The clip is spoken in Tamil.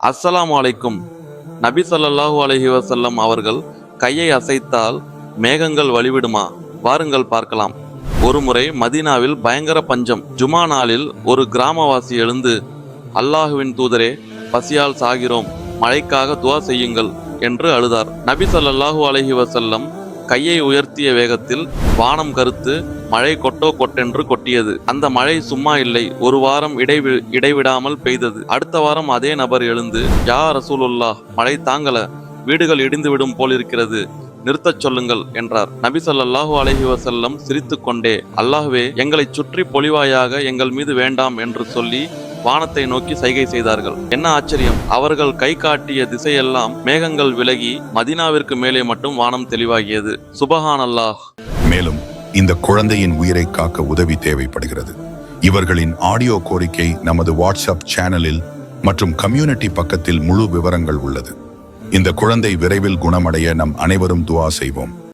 அஸ்ஸலாம் அலைக்கும். நபி சொல்லாஹூ அலஹி வசல்லம் அவர்கள் கையை அசைத்தால் மேகங்கள் வழிவிடுமா? வாருங்கள் பார்க்கலாம். ஒருமுறை மதீனாவில் பயங்கர பஞ்சம். ஜுமா நாளில் ஒரு கிராமவாசி எழுந்து அல்லாஹுவின் தூதரே பசியால் சாகிறோம். மழைக்காக துவா செய்யுங்கள் என்று அழுதார். நபி சொல்லாஹூ அலஹி வசல்லம் கையை உயர்த்திய வேகத்தில் வானம் கருத்து மழை கொட்டோ கொட்டென்று கொட்டியது. அந்த மழை சும்மா இல்லை. ஒரு வாரம் இடைவி இடைவிடாமல் பெய்தது. அடுத்த வாரம் அதே நபர் எழுந்து யா ரசூலுல்லா மழை தாங்கல. வீடுகள் இடிந்து விடும் போல் இருக்கிறது நிறுத்தச் சொல்லுங்கள் என்றார். நபி சொல்லாஹு அலஹி வசல்லம் சிரித்து சிரித்துக்கொண்டே அல்லாஹ்வே எங்களைச் சுற்றி பொலிவாயாக எங்கள் மீது வேண்டாம் என்று சொல்லி வானத்தை நோக்கி சைகை செய்தார்கள். என்ன ஆச்சரியம்? அவர்கள் கை காட்டிய திசையெல்லாம் மேகங்கள் விலகி மதினாவிற்கு மேலே மட்டும் வானம் தெளிவாகியது. சுபஹான் அல்லாஹ் மேலும் இந்த குழந்தையின் உயிரை காக்க உதவி தேவைப்படுகிறது. இவர்களின் ஆடியோ கோரிக்கை நமது வாட்ஸ்அப் சேனலில் மற்றும் கம்யூனிட்டி பக்கத்தில் முழு விவரங்கள் உள்ளது. இந்த குழந்தை விரைவில் குணமடைய நம் அனைவரும் துவா செய்வோம்.